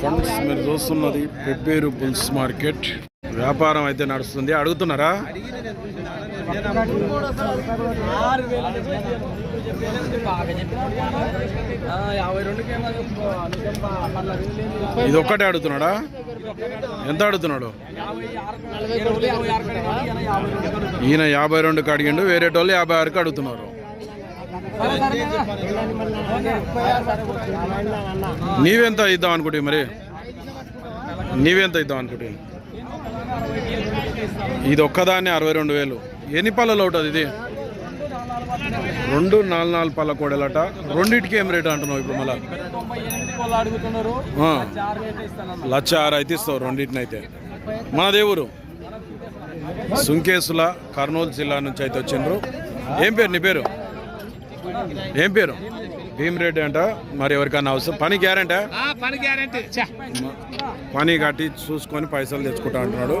Friends మీరు చూస్తున్నది Pebbair bulls market. వ్యాపారం అయితే నడుస్తుంది. అడుగుతున్నారా? ఇది ఒక్కటే అడుగుతున్నాడా? ఎంత అడుగుతున్నాడు? ఈయన యాభై రెండుకి అడిగిండు వేరే వాళ్ళు యాభై ఆరుకి అడుగుతున్నారు. నీవెంత ఇద్దాం అనుకుంటే మరి? నీవెంత ఇద్దాం అనుకుంటే ఇది ఒక్కదాన్ని అరవై రెండు వేలు. ఎన్ని పళ్ళలో ఉంటుంది ఇది రెండు నాలుగు నాలుగు పళ్ళ కోడలట. రెండింటికి ఏం రేట్ అంటున్నావు ఇప్పుడు మళ్ళా? ఆరు లక్ష ఆరు అయితే ఇస్తావు రెండింటిని అయితే. మా దేవురు సుంకేసుల కర్నూలు జిల్లా నుంచి అయితే వచ్చిండ్రు. ఏం పేరు నీ పేరు? ఏం పేరు? భీమిరెడ్డి అంట. మరి ఎవరికైనా అవసరం? పని గ్యారంటీ? పని గ్యారంటీ. పని కట్టి చూసుకొని పైసలు తెచ్చుకుంటా అంటున్నాడు.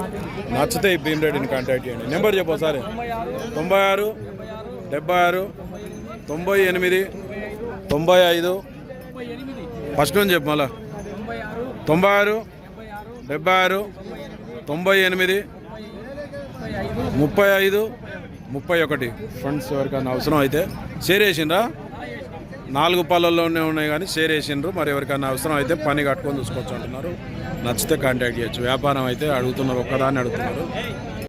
నచ్చితే ఈ భీమిరెడ్డిని కాంటాక్ట్ చేయండి. నెంబర్ చెప్పు ఒకసారి. తొంభై ఆరు డెబ్బై ఆరు తొంభై ఎనిమిది తొంభై ఐదు. ఫస్ట్ నుంచి చెప్పు మళ్ళా. తొంభై ఆరు డెబ్బై ఆరు తొంభై ఎనిమిది ముప్పై ఐదు ముప్పై ఒకటి. ఫ్రెండ్స్ ఎవరికైనా అవసరం అయితే షేర్ వేసిండ్రా నాలుగు పళ్ళల్లోనే ఉన్నాయి కానీ షేర్ వేసిండ్రు మరి ఎవరికైనా అవసరం అయితే పని కట్టుకొని చూసుకోవచ్చు అంటున్నారు. నచ్చితే కాంటాక్ట్ చేయొచ్చు. వ్యాపారం అయితే అడుగుతున్నారు ఒక్కదాన్ని అడుగుతున్నారు.